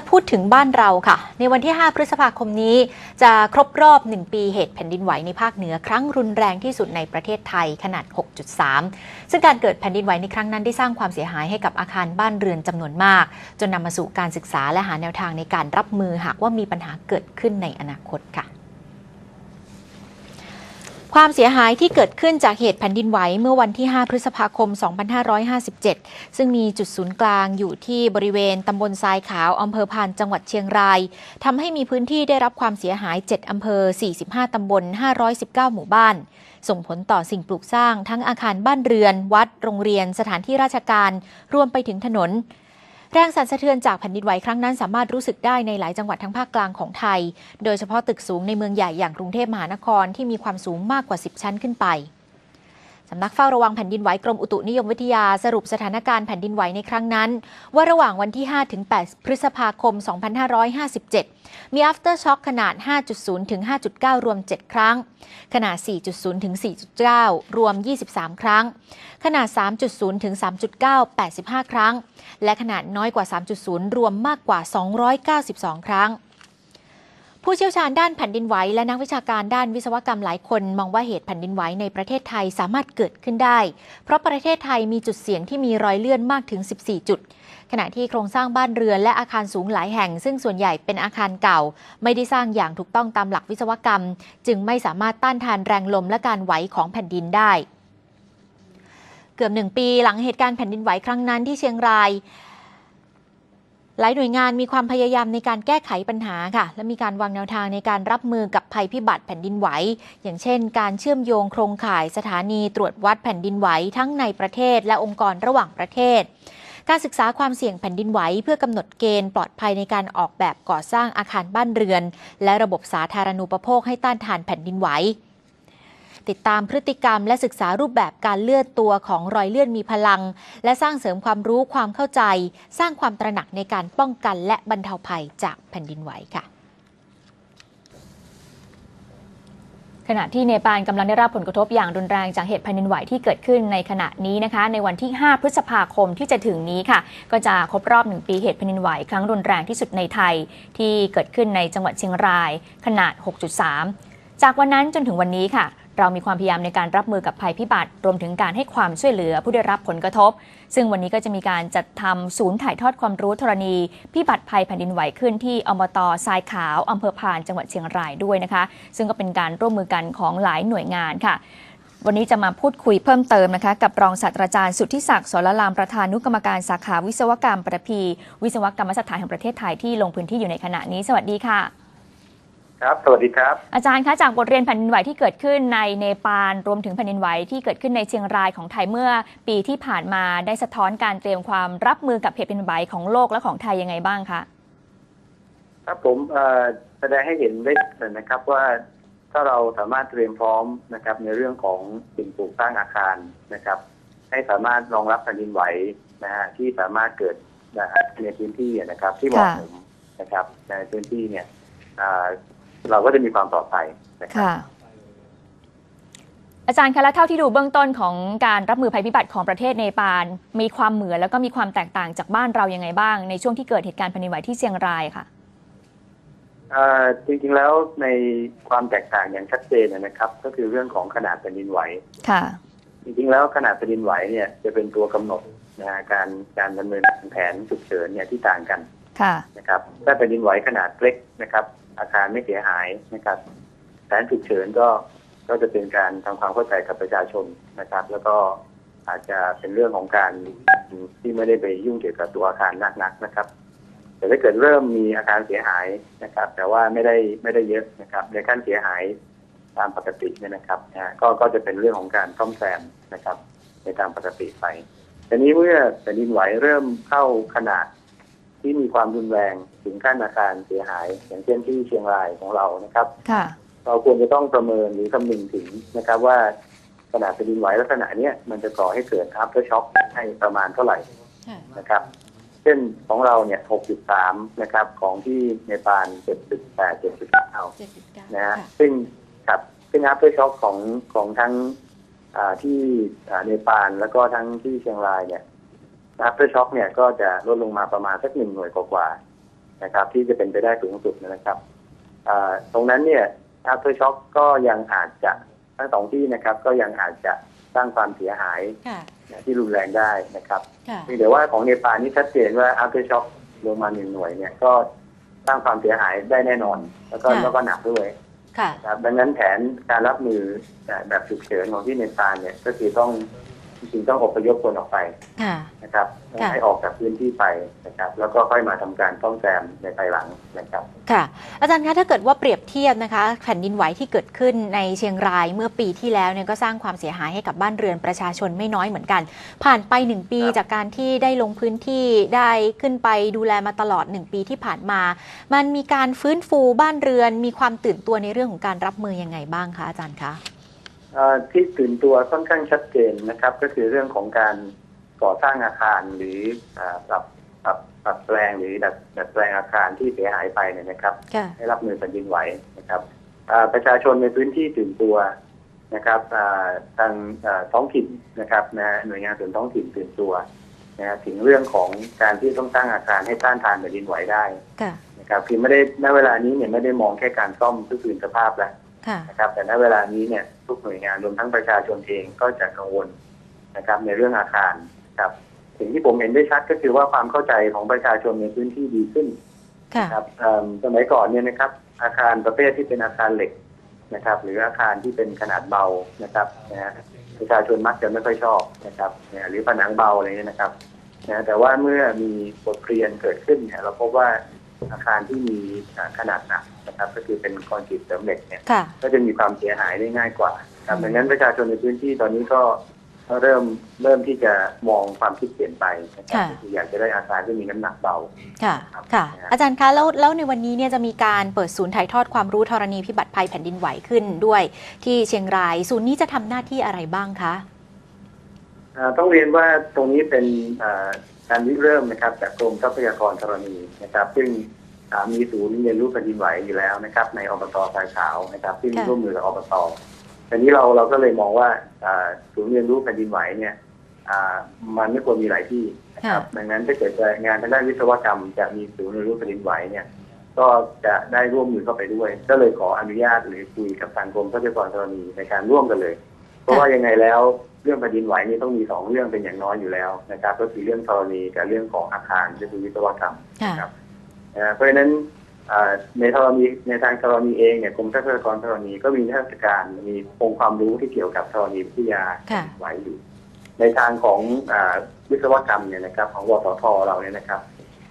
จะพูดถึงบ้านเราค่ะ ในวันที่ 5 พฤษภาคมนี้ จะครบรอบ 1 ปีเหตุแผ่นดินไหวในภาคเหนือครั้งรุนแรงที่สุดในประเทศไทยขนาด 6.3 ซึ่งการเกิดแผ่นดินไหวในครั้งนั้นได้สร้างความเสียหายให้กับอาคารบ้านเรือนจำนวนมาก จนนำมาสู่การศึกษาและหาแนวทางในการรับมือหากว่ามีปัญหาเกิดขึ้นในอนาคตค่ะ ความเสียหายที่เกิดขึ้นจากเหตุแผ่นดินไหวเมื่อวันที่ 5 พฤษภาคม 2557 ซึ่งมีจุดศูนย์กลางอยู่ที่บริเวณตำบลทรายขาวอำเภอพานจังหวัดเชียงรายทำให้มีพื้นที่ได้รับความเสียหาย 7 อำเภอ 45 ตำบล 519 หมู่บ้าน ส่งผลต่อสิ่งปลูกสร้างทั้งอาคารบ้านเรือน วัด โรงเรียน สถานที่ราชการ รวมไปถึงถนน แรงสั่นสะเทือนจากแผ่นดินไหวครั้งนั้นสามารถรู้สึกได้ในหลายจังหวัดทั้งภาคกลางของไทย โดยเฉพาะตึกสูงในเมืองใหญ่อย่างกรุงเทพมหานครที่มีความสูงมากกว่า 10 ชั้นขึ้นไป สำนักเฝ้าระวังแผ่นดินไหวกรมอุตุนิยมวิทยาสรุปสถานการณ์แผ่นดินไหวในครั้งนั้น ว่าระหว่างวันที่ 5 ถึง 8 พฤษภาคม 2557 มี after shock ขนาด 5.0 ถึง 5.9 รวม 7 ครั้ง ขนาด 4.0 ถึง 4.9 รวม 23 ครั้ง ขนาด 3.0 ถึง 3.9 85 ครั้ง และขนาดน้อยกว่า 3.0 รวมมากกว่า 292 ครั้ง ผู้เชี่ยวชาญด้านแผ่นดินไหวและนักวิชาการด้านวิศวกรรมหลายคน มองว่าเหตุแผ่นดินไหวในประเทศไทยสามารถเกิดขึ้นได้ เพราะประเทศไทยมีจุดเสี่ยงที่มีรอยเลื่อนมากถึง 14 จุด ขณะที่โครงสร้างบ้านเรือนและอาคารสูงหลายแห่ง ซึ่งส่วนใหญ่เป็นอาคารเก่า ไม่ได้สร้างอย่างถูกต้องตามหลักวิศวกรรม จึงไม่สามารถต้านทานแรงลมและการไหวของแผ่นดินได้ เกือบหนึ่งปีหลังเหตุการณ์แผ่นดินไหวครั้งนั้นที่เชียงราย หลายหน่วยงานมีความพยายามในการแก้ไขปัญหาค่ะ และมีการวางแนวทางในการรับมือกับภัยพิบัติแผ่นดินไหว อย่างเช่น การเชื่อมโยงโครงข่ายสถานีตรวจวัดแผ่นดินไหวทั้งในประเทศและองค์กรระหว่างประเทศ การศึกษาความเสี่ยงแผ่นดินไหว เพื่อกำหนดเกณฑ์ปลอดภัยในการออกแบบก่อสร้างอาคารบ้านเรือน และระบบสาธารณูปโภคให้ต้านทานแผ่นดินไหว ติดตามพฤติกรรมและศึกษารูปแบบการเลื่อนตัวของรอยเลื่อนมีพลัง และสร้างเสริมความรู้ความเข้าใจ สร้างความตระหนักในการป้องกันและบรรเทาภัยจากแผ่นดินไหวค่ะขณะที่เนปาลกำลังได้รับผลกระทบอย่างรุนแรงจากเหตุแผ่นดินไหวที่เกิดขึ้นในขณะนี้นะคะ ในวันที่ 5 พฤษภาคมที่จะถึงนี้ค่ะ ก็จะครบรอบ 1 ปีเหตุแผ่นดินไหวครั้งรุนแรงที่สุดในไทย ที่เกิดขึ้นในจังหวัดเชียงราย ขนาด 6.3 จากวันนั้นจนถึงวันนี้ค่ะ เรามีความพยายามในการรับมือกับภัยพิบัติรวมถึงการให้ความช่วยเหลือผู้ได้รับผลกระทบ ซึ่งวันนี้ก็จะมีการจัดทำศูนย์ถ่ายทอดความรู้ธรณี พิบัติภัยแผ่นดินไหวขึ้นที่อมตทรายขาวอำเภอพานจังหวัดเชียงรายด้วยนะคะ ซึ่งก็เป็นการร่วมมือกันของหลายหน่วยงานค่ะวันนี้จะมาพูดคุยเพิ่มเติมนะคะ กับรองศาสตราจารย์สุทธิศักดิ์สรลามประธานนุกรรมการสาขาวิศวกรรมประพี วิศวกรรมสถานแห่งประเทศไทยที่ลงพื้นที่อยู่ในขณะนี้ สวัสดีค่ะ ครับ สวัสดีครับ อาจารย์คะจากบทเรียนแผ่นดินไหวที่เกิดขึ้นในเนปาลรวมถึงแผ่นดินไหวที่เกิดขึ้นในเชียงรายของไทยเมื่อปีที่ผ่านมาได้สะท้อนการเตรียมความรับมือกับเหตุแผ่นดินไหวของโลกและของไทยยังไงบ้างคะครับผมเอ่อแสดงให้เห็นได้เลยนะครับว่าถ้าเราสามารถเตรียมพร้อมนะครับ ในเรื่องของสิ่งปลูกสร้างอาคารนะครับ ให้สามารถรองรับแผ่นดินไหวนะฮะที่สามารถเกิดนะฮะในพื้นที่นะครับ ที่เหมาะสมนะครับ ในพื้นที่เนี่ยอ่า เราก็จะมีความปลอดภัยนะครับค่ะอาจารย์คะแล้วเท่าที่ดูเบื้องต้นของการรับมือภัยพิบัติของประเทศเนปาลมีความเหมือนแล้วก็มีความแตกต่างจากบ้านเรายังไงบ้าง ในช่วงที่เกิดเหตุการณ์แผ่นดินไหวที่เชียงรายค่ะเอ่อจริงๆแล้วในความแตกต่างอย่างชัดเจนนะครับ ก็คือเรื่องของขนาดแผ่นดินไหวค่ะ จริงๆแล้วขนาดแผ่นดินไหวเนี่ยจะเป็นตัวกำหนดนะฮะการการดำเนินแผนฉุกเฉินเนี่ยที่ต่างกันค่ะ นะครับถ้าแผ่นดินไหวขนาดเล็กนะครับ อาคารไม่เสียหายนะครับแผนฉุกเฉินก็ก็จะเป็นการทำความเข้าใจกับประชาชนนะครับ แล้วก็อาจจะเป็นเรื่องของการที่ไม่ได้ไปยุ่งเกี่ยวกับตัวอาคารนักๆนะครับ แต่ถ้าเกิดเริ่มมีอาคารเสียหายนะครับ แต่ว่าไม่ได้ไม่ได้เยอะนะครับ ในขั้นเสียหายตามปกติเนี่ยนะครับนะก็ก็จะเป็นเรื่องของการซ่อมแซมนะครับ ในตามปกติไปแต่นี้เมื่อแผ่นดินไหวเริ่มเข้าขนาด ที่มีความรุนแรงถึงขั้นอาคารเสียหาย อย่างเช่นที่เชียงรายของเรานะครับค่ะเราควรจะต้องประเมินหรือคำนึงถึงนะครับว่าขนาดแผ่นดินไหวลักษณะเนี้ยมันจะก่อให้เกิด after shock ให้ประมาณเท่าไหร่นะครับ เช่นของเราเนี่ย 6.3 นะครับ ของที่เนปาล7.8 7.9นะฮะซึ่งครับซึ่ง after shock ของของทั้งอ่าที่อ่าเนปาลแล้วก็ทั้งที่เชียงรายเนี่ย after shock เนี่ยก็จะลดลงมาประมาณสักหนึ่งหน่วยกว่าๆนะครับ ที่จะเป็นไปได้สูงสุดนะครับอ่าตรงนั้นเนี่ย after shock ก็ยังอาจจะทั้งสองที่นะครับ ก็ยังอาจจะสร้างความเสียหายค่ะที่รุนแรงได้นะครับค่ะเพียงแต่ว่าของเนปาลนี่ชัดเจนว่า after shock ลงมาหนึ่งหน่วยเนี่ยก็สร้างความเสียหายได้แน่นอน แล้วก็ค่ะแล้วก็หนักด้วยค่ะครับดังนั้นแผนการรับมือแบบฉุกเฉินของที่เนปาลเนี่ยก็คือต้อง จริงๆต้องอพยพคนออกไปค่ะ นะครับต้องค่ะ ให้ออกจากพื้นที่ไปนะครับ แล้วก็ค่อยมาทำการซ่อมแซมในภายหลังนะครับ ค่ะ อาจารย์คะถ้าเกิดว่าเปรียบเทียบนะคะ แผ่นดินไหวที่เกิดขึ้นในเชียงรายเมื่อปีที่แล้วเนี่ยก็สร้างความเสียหายให้กับบ้านเรือนประชาชนไม่น้อยเหมือนกัน ผ่านไปหนึ่งปีครับ จากการที่ได้ลงพื้นที่ได้ขึ้นไปดูแลมาตลอดหนึ่งปีที่ผ่านมา มันมีการฟื้นฟูบ้านเรือน มีความตื่นตัวในเรื่องของการรับมือยังไงบ้างคะอาจารย์คะเอ่อ ที่ตื่นตัวค่อนข้างชัดเจนนะครับ ก็คือเรื่องของการก่อสร้างอาคารหรืออ่าปรับปรับปรับแปลงหรือดัดดัดแปลงอาคารที่เสียหายไปเนี่ยนะครับค่ะให้รับมือแผ่นดินไหวนะครับอ่าประชาชนในพื้นที่ตื่นตัวนะครับอ่าทางอ่าท้องถิ่นนะครับนะหน่วยงานส่วนท้องถิ่นตื่นตัวนะฮะถึงเรื่องของการที่ต้องสร้างอาคารให้ต้านทานแผ่นดินไหวได้ค่ะนะครับคือไม่ได้ณเวลานี้เนี่ยไม่ได้มองแค่การซ่อมทุกคืนสภาพแล้วค่ะ นะครับแต่ณเวลานี้เนี่ยทุกหน่วยงานรวมทั้งประชาชนเองก็จะกังวลนะครับในเรื่องอาคารครับสิ่งที่ผมเห็นได้ชัดก็คือว่าความเข้าใจของประชาชนในพื้นที่ดีขึ้นค่ะครับเอิ่มสมัยก่อนเนี่ยนะครับ อาคารประเภทที่เป็นอาคารเหล็กนะครับ หรืออาคารที่เป็นขนาดเบานะครับนะฮะประชาชนมักจะไม่ค่อยชอบนะครับนะหรือผนังเบาอะไรเนี่ยนะครับนะแต่ว่าเมื่อมีบทเรียนเกิดขึ้นเนี่ยเราพบว่า อาคารที่มีอ่าขนาดหนักนะครับก็คือเป็นคอนกรีตเสริมเหล็กเนี่ยค่ะก็จะมีความเสียหายได้ง่ายกว่าครับอืมดังนั้นประชาชนในพื้นที่ตอนนี้ก็ก็เริ่มเริ่มที่จะมองความคิดเปลี่ยนไปนะครับก็คืออยากจะได้อาคารที่มีน้ำหนักเบาค่ะครับค่ะนะฮะอาจารย์คะแล้วแล้วในวันนี้เนี่ยจะมีการเปิดศูนย์ถ่ายทอดความรู้ธรณีพิบัติภัยแผ่นดินไหวขึ้นด้วยที่เชียงราย ศูนย์นี้จะทำหน้าที่อะไรบ้างคะอ่าต้องเรียนว่าตรงนี้เป็นอ่า การริเริ่มนะครับจากกรมทรัพยากรธรณีนะครับ ซึ่งอ่ามีศูนย์เรียนรู้แผ่นดินไหวอยู่แล้วนะครับ ในอบตสายขาวนะครับ ซึ่งค่ะร่วมมือกับอบตทีนี้เราเราก็เลยมองว่าอ่าศูนย์เรียนรู้แผ่นดินไหวเนี่ยอ่ามันไม่ควรมีหลายที่นะครับดังนั้นถ้าเกิดจะงานทางด้านวิศวกรรมจะมีศูนย์เรียนรู้แผ่นดินไหวเนี่ย ก็จะได้ร่วมมือเข้าไปด้วย ก็เลยขออนุญาตหรือคุยกับทางกรมทรัพยากรธรณีในการร่วมกันเลย เพราะว่ายังไงแล้วเรื่องแผ่นดินไหวนี่ต้องมีสองเรื่องเป็นอย่างน้อยอยู่แล้วนะครับ ก็คือเรื่องธรณีกับเรื่องของอาคารก็คือวิศวกรรมค่ะครับนะฮะเพราะฉะนั้นอ่าในธรณีในทางธรณีเองเนี่ยกรมทรัพยากรธรณีก็มีนิทรรศการมีองค์ความรู้ที่เกี่ยวกับธรณีวิทยาค่ะไว้อยู่ในทางของอาวิศวกรรมเนี่ยนะครับ ของวสทเราเนี่ยนะครับ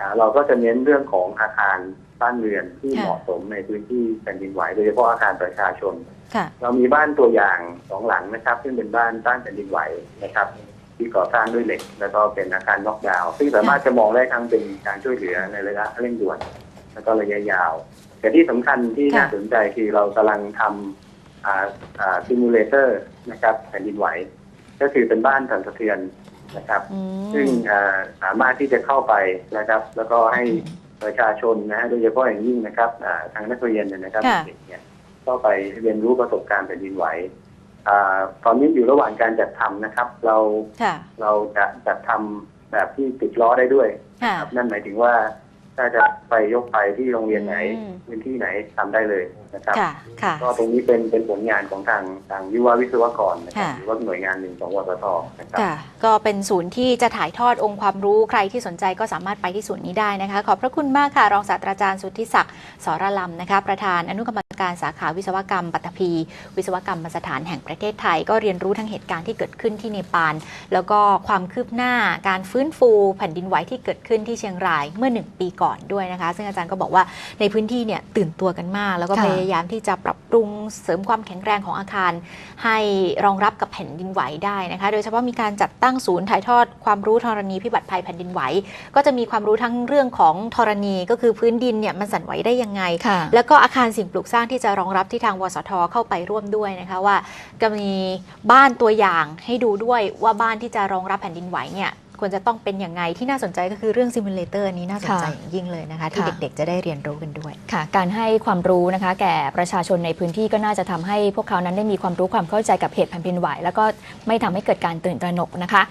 อ่าเราก็จะเน้นเรื่องของอาคารบ้านเรือนที่ค่ะเหมาะสมในพื้นที่แผ่นดินไหวโดยเฉพาะอาคารประชาชนค่ะ เรามีบ้านตัวอย่างสองหลังนะครับ ซึ่งเป็นบ้านต้านแผ่นดินไหวนะครับ ที่ก่อสร้างด้วยเหล็ก แล้วก็เป็นอาคารน็อกดาวน์ซึ่งสามารถจะมองได้ทั้งเป็นการช่วยเหลือในระยะเร่งด่วน แล้วก็ระยะยาว แต่ที่สำคัญที่ค่ะน่าสนใจคือเรากำลังทำอ่าอ่าซิมูเลเตอร์นะครับแผ่นดินไหว ก็คือเป็นบ้านสั่นสะเทือนนะครับอืมซึ่งอ่าสามารถที่จะเข้าไปนะครับ แล้วก็ให้ประชาชนนะฮะโดยเฉพาะอย่างยิ่งนะครับอ่าทางนักเรียนเนี่ยนะครับค่ะเด็กเนี่ย ก็ไปเรียนรู้ประสบการณ์แผ่นดินไหวอาตอนนี้อยู่ระหว่างการจัดทำนะครับ เราค่ะเราจะจัดทำแบบที่ติดล้อได้ด้วยค่ะครับนั่นหมายถึงว่าถ้าจะไปยกไปที่โรงเรียนไหนอืมพื้นที่ไหนทำได้เลยนะครับค่ะค่ะก็ตรงนี้เป็นเป็นผลงานของทางทางวิวาวิศวกรนะครับค่ะหรือว่าหน่วยงานหนึ่งของวสทนะครับค่ะก็เป็นศูนย์ที่จะถ่ายทอดองค์ความรู้ใครที่สนใจก็สามารถไปที่ศูนย์นี้ได้นะคะ ขอบพระคุณมากค่ะ รองศาสตราจารย์สุทธิศักดิ์สรลำนะคะ ประธานอนุกรรม การสาขาวิศวกรรมปัตตภีวิศวกรรมสถานแห่งประเทศไทย ก็เรียนรู้ทั้งเหตุการณ์ที่เกิดขึ้นที่เนปาลแล้วก็ความคืบหน้าการฟื้นฟูแผ่นดินไหวที่เกิดขึ้นที่เชียงรายเมื่อหนึ่งปีก่อนด้วยนะคะ ซึ่งอาจารย์ก็บอกว่าในพื้นที่เนี่ยตื่นตัวกันมาก แล้วก็ค่ะพยายามที่จะปรับปรุงเสริมความแข็งแรงของอาคาร ให้รองรับกับแผ่นดินไหวได้นะคะ โดยเฉพาะมีการจัดตั้งศูนย์ถ่ายทอดความรู้ธรณีพิบัติภัยแผ่นดินไหว ก็จะมีความรู้ทั้งเรื่องของธรณีก็คือพื้นดินเนี่ยมันสั่นไหวได้ยังไงค่ะแล้วก็อาคารสิ่งปลูกสร้างที่จะรองรับที่ทางวสทเข้าไปร่วมด้วยนะคะว่าก็มีบ้านตัวอย่างให้ดูด้วยว่าบ้านที่จะรองรับแผ่นดินไหวเนี่ยควรจะต้องเป็นอย่างไงที่น่าสนใจก็คือเรื่องซิมูเลเตอร์นี้น่าสนใจค่ะอย่างยิ่งเลยนะคะ ที่ค่ะเด็กๆ จะได้เรียนรู้กันด้วยค่ะ การให้ความรู้นะคะ แก่ประชาชนในพื้นที่ก็น่าจะทำให้พวกเขานั้นได้มีความรู้ความเข้าใจกับเหตุแผ่นดินไหว แล้วก็ไม่ทำให้เกิดการตื่นตระหนกนะคะ